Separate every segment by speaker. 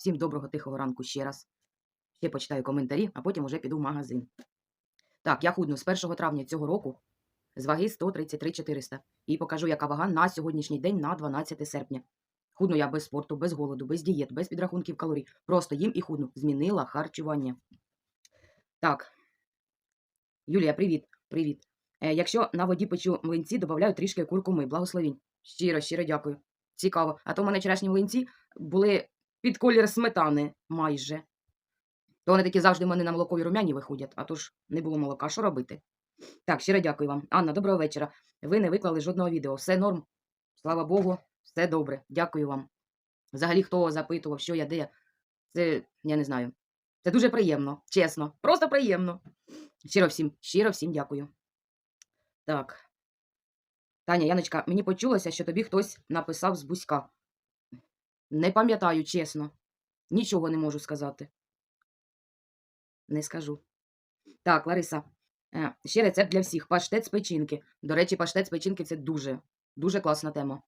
Speaker 1: Всім доброго тихого ранку ще раз. Ще почитаю коментарі, а потім уже піду в магазин. Так, я худну з 1 травня цього року з ваги 133 400 і покажу, яка вага на сьогоднішній день на 12 серпня. Худну я без спорту, без голоду, без дієт, без підрахунків калорій. Просто їм і худну. Змінила харчування. Так. Юлія, привіт. Привіт. Е, якщо на воді печу млинці, додаю трішки куркуми. Благословінь. Щиро, щиро дякую. Цікаво. А то в мене вчорашні млинці були під колір сметани майже. То вони такі завжди в мене на молокові румяні виходять, а то ж не було молока. Що робити? Так, щиро дякую вам. Анна, доброго вечора. Ви не виклали жодного відео. Все норм. Слава Богу, все добре. Дякую вам. Взагалі, хто запитував, що я де, це я не знаю. Це дуже приємно, чесно. Просто приємно. Щиро всім, щиро всім дякую. Так. Таня, Яночка, мені почулося, що тобі хтось написав з бузька. Не пам'ятаю, чесно. Нічого не можу сказати. Не скажу. Так, Лариса. е, Ще рецепт для всіх. Паштет з печінки. До речі, паштет з печінки це дуже, дуже класна тема.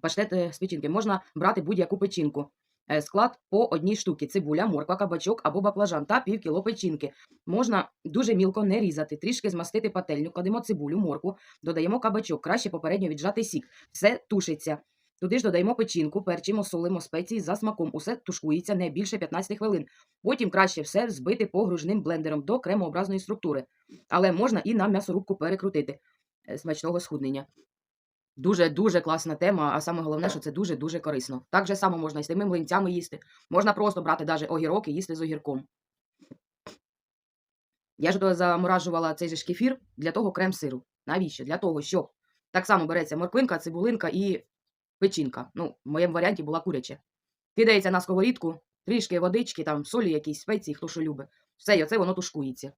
Speaker 1: Паштет е, з печінки. Можна брати будь-яку печінку. Е, Склад по одній штуці. Цибуля, морква, кабачок або баклажан та пів кіло печінки. Можна дуже мілко не різати, трішки змастити пательню, кладемо цибулю, моркву, додаємо кабачок, краще попередньо віджати сік. Все тушиться. Туди ж додаємо печінку, перчимо, солимо спеції за смаком. Усе тушкується не більше 15 хвилин. Потім краще все збити погружним блендером до кремообразної структури. Але можна і на м'ясорубку перекрутити е, смачного схуднення. Дуже дуже класна тема, а саме головне, що це дуже дуже корисно. Так же само можна і з тими млинцями їсти. Можна просто брати навіть огірок і їсти з огірком. Я ж заморажувала цей же ж кефір для того крем-сиру. Навіщо? Для того, щоб так само береться морквинка, цибулинка і печінка. Ну, в моєму варіанті була куряча. Кидається на сковорідку, трішки водички, там солі, якісь спеції, хто що любить. Все, і оце воно тушкується.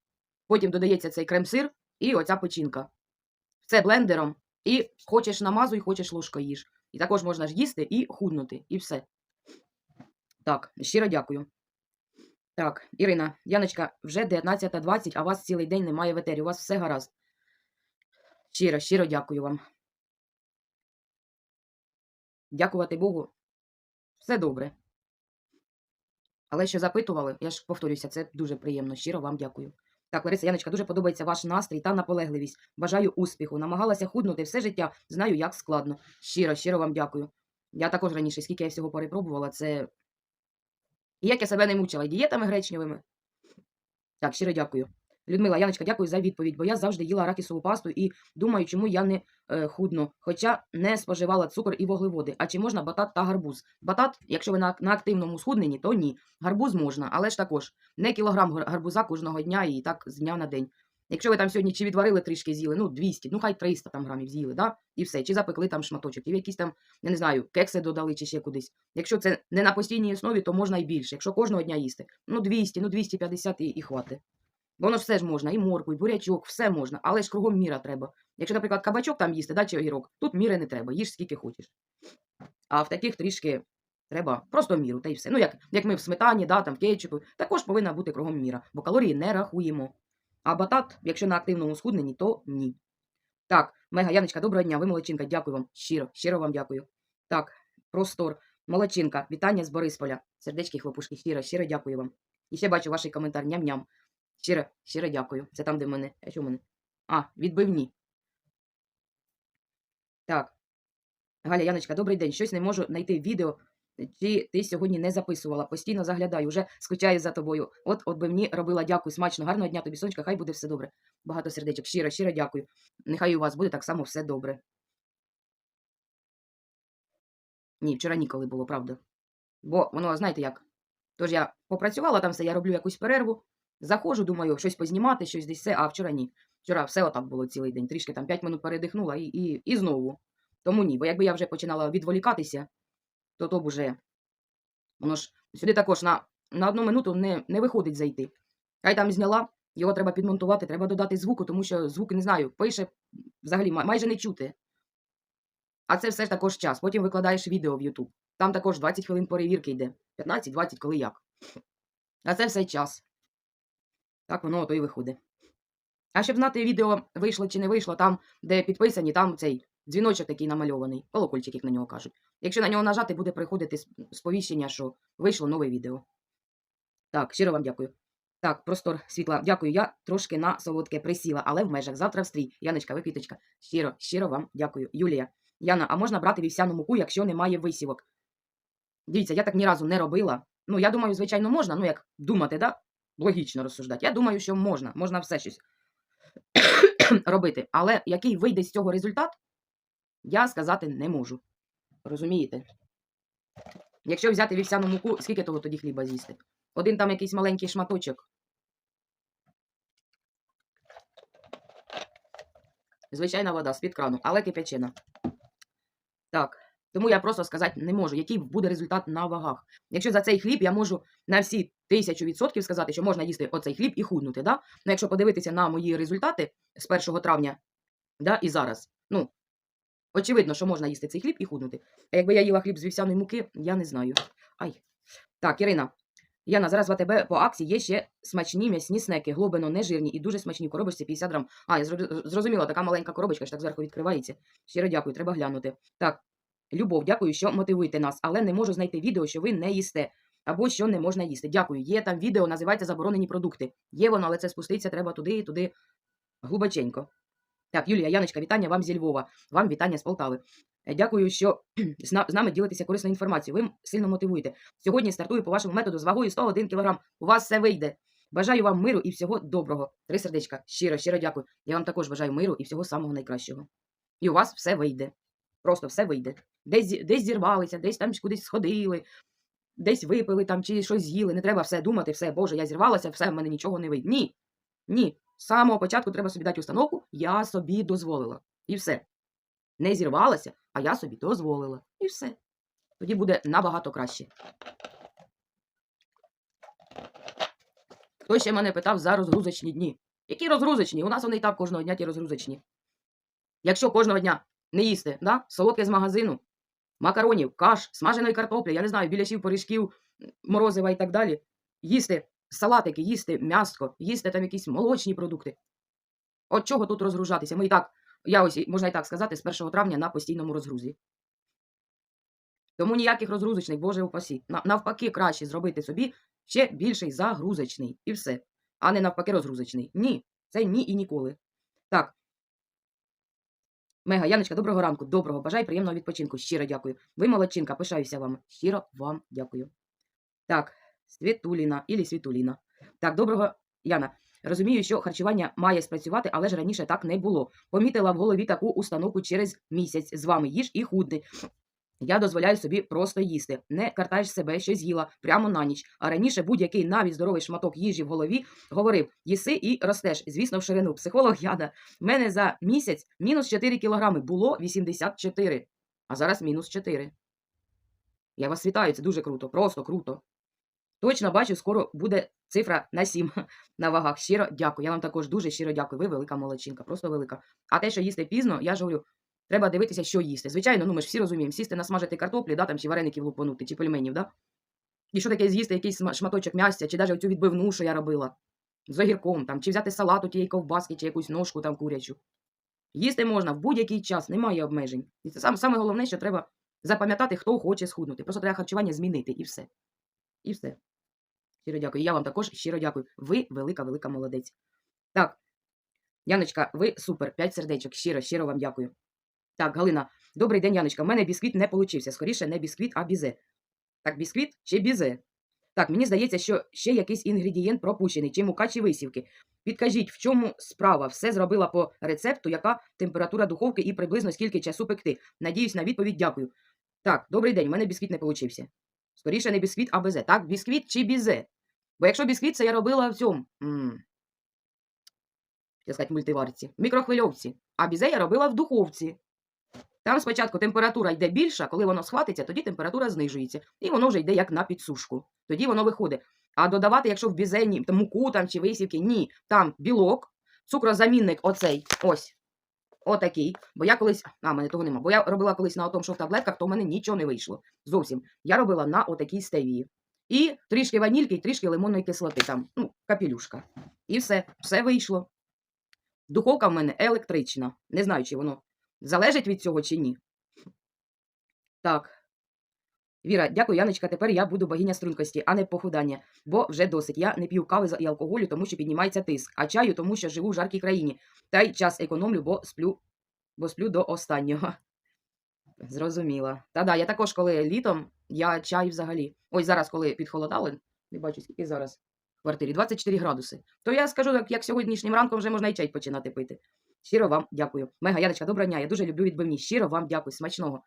Speaker 1: Потім додається цей крем-сир і оця печінка. Все блендером. І хочеш намазуй, хочеш ложкою їж. І також можна ж їсти і худнути, і все. Так, щиро дякую. Так, Ірина, Яночка, вже 19.20, а вас цілий день немає в етері. У вас все гаразд. Щиро, щиро дякую вам. Дякувати Богу. Все добре. Але що запитували, я ж повторюся, це дуже приємно. Щиро вам дякую. Так, Лариса Яночка, дуже подобається ваш настрій та наполегливість. Бажаю успіху. Намагалася худнути все життя. Знаю, як складно. Щиро, щиро вам дякую. Я також раніше, скільки я всього перепробувала, це. І як я себе не мучила дієтами гречневими. Так, щиро дякую. Людмила Яночка, дякую за відповідь, бо я завжди їла арахісову пасту і думаю, чому я не е, худну, хоча не споживала цукор і вуглеводи. А чи можна батат та гарбуз? Батат, якщо ви на, на активному схудненні, то ні. Гарбуз можна, але ж також не кілограм гарбуза кожного дня і так з дня на день. Якщо ви там сьогодні чи відварили трішки з'їли, ну 200, ну хай 300 там грамів з'їли, да? і все, чи запекли там шматочок, і якісь там, я не знаю, кекси додали чи ще кудись. Якщо це не на постійній основі, то можна і більше. Якщо кожного дня їсти, ну 200, ну 250 і, і хватить. Бо воно ж все ж можна, і морку, і бурячок, все можна, але ж кругом міра треба. Якщо, наприклад, кабачок там їсти, да, чи огірок, тут міри не треба, їж скільки хочеш. А в таких трішки треба просто міру, та й все. Ну, як, як ми в сметані, да, там, в кетчупі, також повинна бути кругом міра, бо калорії не рахуємо. А батат, якщо на активному схудненні, то ні. Так, Мега Яночка, доброго дня, ви молодчинка, дякую вам. Щиро, щиро вам дякую. Так, простор, молодчинка, вітання з Борисполя. Сердечки, хлопушки, щиро, щиро дякую вам. І ще бачу ваш коментар, ням-ням. Щиро, щиро дякую. Це там, де в мене. А що в мене? А, відбивні. Так. Галя Яночка, добрий день. Щось не можу знайти відео. Чи ти сьогодні не записувала? Постійно заглядаю, вже скучаю за тобою. От отбивні робила, дякую, смачно, гарного дня тобі, сонечка, хай буде все добре. Багато сердечок. Щиро, щиро дякую. Нехай у вас буде так само все добре. Ні, вчора ніколи було, правда. Бо воно, знаєте як? Тож я попрацювала там все, я роблю якусь перерву, заходжу, думаю, щось познімати, щось десь все, а вчора ні. Вчора все отак було цілий день. Трішки там 5 минут передихнула і, і, і знову. Тому ні. Бо якби я вже починала відволікатися, то то б уже. Воно ж сюди також на, на одну минуту не, не виходить зайти. Хай там зняла, його треба підмонтувати, треба додати звуку, тому що звук, не знаю, пише взагалі майже не чути. А це все ж також час. Потім викладаєш відео в YouTube. Там також 20 хвилин перевірки йде. 15-20, коли як. А це все час. Так воно ото і виходить. А щоб знати, відео вийшло чи не вийшло, там, де підписані, там цей дзвіночок такий намальований, колокольчик, як на нього кажуть. Якщо на нього нажати, буде приходити сповіщення, що вийшло нове відео. Так, щиро вам дякую. Так, простор світла. Дякую. Я трошки на солодке присіла, але в межах. Завтра в стрій. Яночка, ви квіточка. Щиро, щиро вам дякую. Юлія. Яна, а можна брати вівсяну муку, якщо немає висівок? Дивіться, я так ні разу не робила. Ну, я думаю, звичайно, можна. Ну, як думати, да? Логічно розсуждати. Я думаю, що можна. Можна все щось робити. Але який вийде з цього результат, я сказати не можу. Розумієте? Якщо взяти вівсяну муку, скільки того тоді хліба з'їсти? Один там якийсь маленький шматочок. Звичайна вода з-під крану, але кипячена. Так. Тому я просто сказати не можу, який буде результат на вагах. Якщо за цей хліб я можу на всі тисячу відсотків сказати, що можна їсти оцей хліб і худнути. Да? Ну, якщо подивитися на мої результати з 1 травня да, і зараз, ну, очевидно, що можна їсти цей хліб і худнути. А якби я їла хліб з вівсяної муки, я не знаю. Ай. Так, Ірина. Яна, зараз в АТБ по акції є ще смачні м'ясні снеки, глобино нежирні і дуже смачні в коробочці 50 грам. А, я зрозуміла, така маленька коробочка, що так зверху відкривається. Щиро дякую, треба глянути. Так, Любов, дякую, що мотивуєте нас, але не можу знайти відео, що ви не їсте. Або що не можна їсти. Дякую. Є там відео, називається Заборонені продукти. Є воно, але це спуститься треба туди, і туди глибоченько. Так, Юлія, Яночка, вітання вам зі Львова. Вам вітання з Полтави. Е, Дякую, що з нами ділитеся корисною інформацією. Ви сильно мотивуєте. Сьогодні стартую по вашому методу з вагою 101 кг. У вас все вийде. Бажаю вам миру і всього доброго. Три сердечка. Щиро, щиро дякую. Я вам також бажаю миру і всього самого найкращого. І у вас все вийде. Просто все вийде. Десь, десь зірвалися, десь там кудись сходили, десь випили там чи щось з'їли. Не треба все думати, все, Боже, я зірвалася, все, в мене нічого не вийде. Ні. Ні. З самого початку треба собі дати установку, я собі дозволила. І все. Не зірвалася, а я собі дозволила. І все. Тоді буде набагато краще. Хто ще мене питав за розгрузочні дні? Які розгрузочні? У нас вони і так кожного дня ті розгрузочні. Якщо кожного дня не їсти, да? солодке з магазину, макаронів, каш, смаженої картоплі, я не знаю, біляшів, пиріжків, морозива і так далі. Їсти салатики, їсти м'яско, їсти там якісь молочні продукти. От чого тут розгружатися? Ми і так, я ось, можна і так сказати, з 1 травня на постійному розгрузі. Тому ніяких розгрузочних, Боже упасі. На- Навпаки, краще зробити собі ще більший загрузочний. І все. А не навпаки розгрузочний. Ні. Це ні і ніколи. Так. Мега, Яночка, доброго ранку. Доброго. Бажаю приємного відпочинку. Щиро дякую. Ви молодчинка, пишаюся вам. Щиро вам дякую. Так, Світуліна ілі Світуліна. Так, доброго, Яна. Розумію, що харчування має спрацювати, але ж раніше так не було. Помітила в голові таку установку через місяць. З вами їж і худни. Я дозволяю собі просто їсти. Не картаєш себе, що з'їла прямо на ніч. А раніше будь-який навіть здоровий шматок їжі в голові говорив: їси і ростеш. Звісно, в ширину. Психолог Яна. В мене за місяць мінус 4 кілограми. Було 84, а зараз мінус 4. Я вас вітаю, це дуже круто, просто круто. Точно бачу, скоро буде цифра на 7 на вагах. Щиро дякую. Я вам також дуже щиро дякую. Ви велика молодчинка, просто велика. А те, що їсти пізно, я ж говорю, треба дивитися, що їсти. Звичайно, ну ми ж всі розуміємо, сісти насмажити картоплі, да, там, чи вареників лупанути, чи пельменів, да? І що таке з'їсти якийсь шматочок м'ясця, чи навіть оцю відбивну, що я робила, з огірком, там, чи взяти салат у тієї ковбаски, чи якусь ножку там курячу. Їсти можна в будь-який час, немає обмежень. І це саме, головне, що треба запам'ятати, хто хоче схуднути. Просто треба харчування змінити, і все. І все. Щиро дякую. Я вам також щиро дякую. Ви велика, велика молодець. Так, Яночка, ви супер. П'ять сердечок. Щиро, щиро вам дякую. Так, Галина, добрий день, Яночка. У мене бісквіт не получився. Скоріше, не бісквіт, а бізе. Так, бісквіт чи бізе? Так, мені здається, що ще якийсь інгредієнт пропущений, чи мука, чи висівки. Підкажіть, в чому справа? Все зробила по рецепту, яка температура духовки і приблизно скільки часу пекти. Надіюсь на відповідь, дякую. Так, добрий день, у мене бісквіт не получився. Скоріше не бісквіт, а безе. Так, бісквіт чи бізе? Бо якщо бісквіт, це я робила в цьому. Я сказати, мультиварці, мікрохвильовці. А бізе я робила в духовці. Там спочатку температура йде більша, коли воно схватиться, тоді температура знижується. І воно вже йде як на підсушку. Тоді воно виходить. А додавати, якщо в бізені там, муку там, чи висівки, ні. Там білок, цукрозамінник оцей, ось. Отакий. Бо я колись. А, мене того нема. Бо я робила колись на тому, що в таблетках, то в мене нічого не вийшло. Зовсім. Я робила на отакій стевії. І трішки ванільки, і трішки лимонної кислоти, там, ну, капелюшка. І все, все вийшло. Духовка в мене електрична. Не знаю, чи воно Залежить від цього чи ні? Так. Віра, дякую, Яночка. Тепер я буду богиня стрункості, а не похудання, бо вже досить. Я не п'ю кави і алкоголю, тому що піднімається тиск, а чаю, тому що живу в жаркій країні. Та й час економлю, бо сплю, бо сплю до останнього. Зрозуміла. Та да, я також, коли літом, я чай взагалі. Ось зараз, коли підхолодало, не бачу, скільки зараз в квартирі, 24 градуси. То я скажу, як сьогоднішнім ранком вже можна і чай починати пити. Щиро вам дякую. Мега Яночка, доброго дня. Я дуже люблю відбивні. Щиро вам дякую, смачного.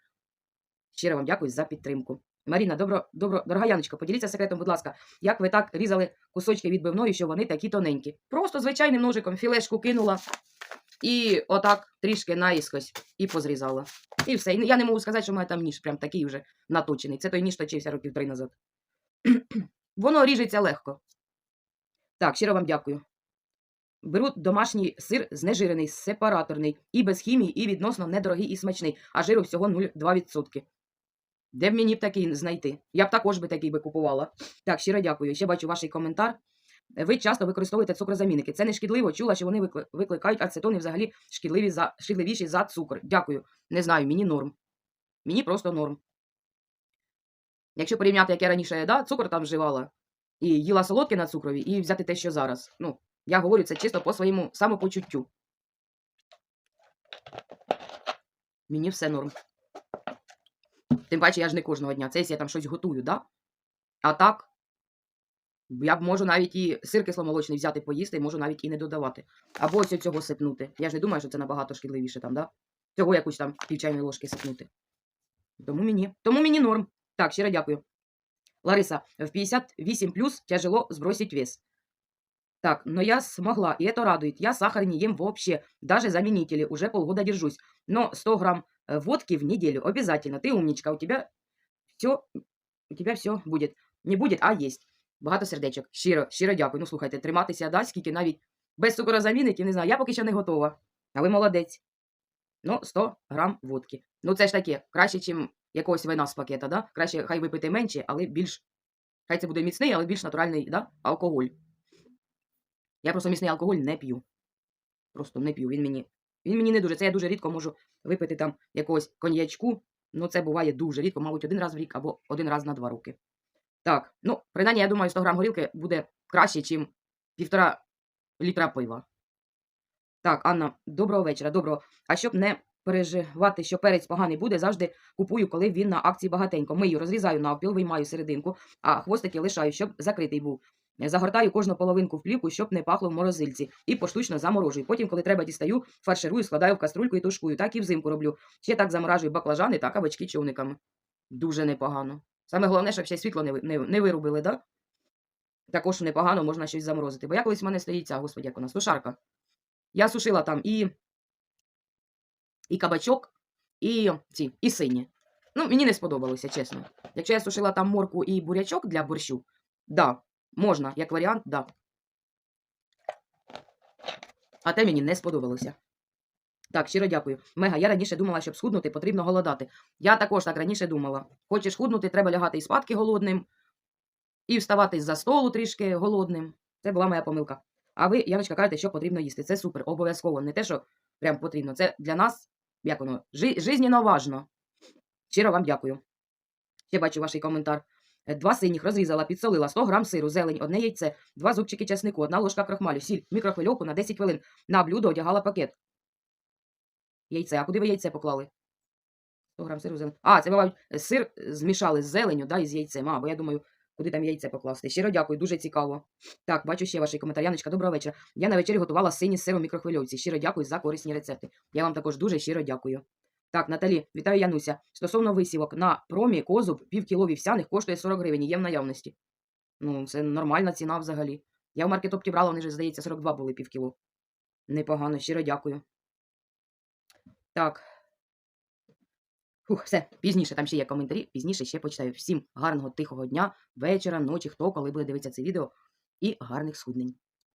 Speaker 1: Щиро вам дякую за підтримку. Маріна, добро, добро, дорога Яночка, поділіться секретом, будь ласка, як ви так різали кусочки відбивної, що вони такі тоненькі. Просто звичайним ножиком філешку кинула і отак трішки наїскось і позрізала. І все. Я не можу сказати, що в мене там ніж прям такий вже наточений. Це той ніж точився років три назад. Воно ріжеться легко. Так, щиро вам дякую. Беру домашній сир знежирений, сепараторний, і без хімії, і відносно недорогий і смачний, а жиру всього 0,2%. Де б мені б такий знайти? Я б також би такий би купувала. Так, щиро дякую. Ще бачу ваш коментар. Ви часто використовуєте цукрозамінники. Це не шкідливо. Чула, що вони викликають ацетон і взагалі шкідливі за, шкідливіші за цукор. Дякую. Не знаю, мені норм. Мені просто норм. Якщо порівняти, як я раніше да, цукор там вживала, і їла солодке на цукрові, і взяти те, що зараз. Ну, я говорю це чисто по своєму самопочуттю. Мені все норм. Тим паче, я ж не кожного дня. Це я там щось готую, да? А так, я б можу навіть і сир кисломолочний взяти поїсти, і можу навіть і не додавати. Або ось цього сипнути. Я ж не думаю, що це набагато шкідливіше там, да? Цього якусь там пів чайної ложки сипнути. Тому мені. Тому мені норм. Так, щиро дякую. Лариса, в 58 плюс тяжело сбросить вес. Так, но я смогла, и это радует. Я сахар не ем вообще, даже заменители, уже полгода держусь. Но 100 грамм э, водки в неделю обязательно. Ты умничка, у тебя все, у тебя все будет. Не будет, а есть. Багато сердечок. Щиро, щиро дякую. Ну, слухайте, триматися дасть, скільки навіть без цукрозамінників, не знаю, я поки що не готова. А ви молодець. Ну, 100 грам водки. Ну, це ж таке, краще, ніж якогось вина з пакета, да? Краще хай випити менше, але більш. Хай це буде міцний, але більш натуральний да? алкоголь. Я просто міцний алкоголь не п'ю. Просто не п'ю. Він мені. Він мені не дуже. Це я дуже рідко можу випити там якогось коньячку. Ну, це буває дуже рідко, мабуть, один раз в рік або один раз на два роки. Так, ну, принаймні, я думаю, 100 грам горілки буде краще, ніж півтора літра пива. Так, Анна, доброго вечора. Доброго. А щоб не переживати, що перець поганий буде, завжди купую, коли він на акції багатенько. Мию, розрізаю навпіл, виймаю серединку, а хвостики лишаю, щоб закритий був. Загортаю кожну половинку в плівку, щоб не пахло в морозильці, і поштучно заморожую. Потім, коли треба, дістаю, фарширую, складаю в каструльку і тушкую. Так і взимку роблю. Ще так заморажую баклажани та кабачки човниками. Дуже непогано. Саме головне, щоб ще світло не, не, не вирубили, да? Також непогано можна щось заморозити. Бо я колись в мене стоїть ця, господи, як вона, сушарка. Я сушила там і, і кабачок, і ці, і сині. Ну, мені не сподобалося, чесно. Якщо я сушила там морку і бурячок для борщу, да, можна, як варіант, да. А те мені не сподобалося. Так, щиро дякую. Мега, я раніше думала, щоб схуднути, потрібно голодати. Я також так раніше думала. Хочеш худнути, треба лягати і спадки голодним, і вставати з-за столу трішки голодним. Це була моя помилка. А ви, Яночка, кажете, що потрібно їсти. Це супер, обов'язково. Не те, що прям потрібно. Це для нас, як воно, жи- жизненно важно. Щиро вам дякую. Ще бачу ваш коментар. Е, Два синіх розрізала, підсолила, 100 грам сиру, зелень, одне яйце, два зубчики чеснику, одна ложка крохмалю, сіль, мікрохвильовку на 10 хвилин. На блюдо одягала пакет. Яйце. А куди ви яйце поклали? 100 грам сиру, зелень. А, це, мабуть, сир змішали з зеленю, да, і з яйцем. А, бо я думаю, куди там яйце покласти. Щиро дякую, дуже цікаво. Так, бачу ще ваш коментар. Яночка, доброго вечора. Я на вечері готувала сині сиром в мікрохвильовці. Щиро дякую за корисні рецепти. Я вам також дуже щиро дякую. Так, Наталі, вітаю Януся. Стосовно висівок, на промі козуб пів кіло вівсяних коштує 40 гривень, є в наявності. Ну, це нормальна ціна взагалі. Я в маркетопті брала, вони ж, здається, 42 були пів кіло. Непогано, щиро дякую. Так. Фух, все, пізніше там ще є коментарі, пізніше ще почитаю. Всім гарного тихого дня, вечора, ночі, хто коли буде дивитися це відео, і гарних схуднень.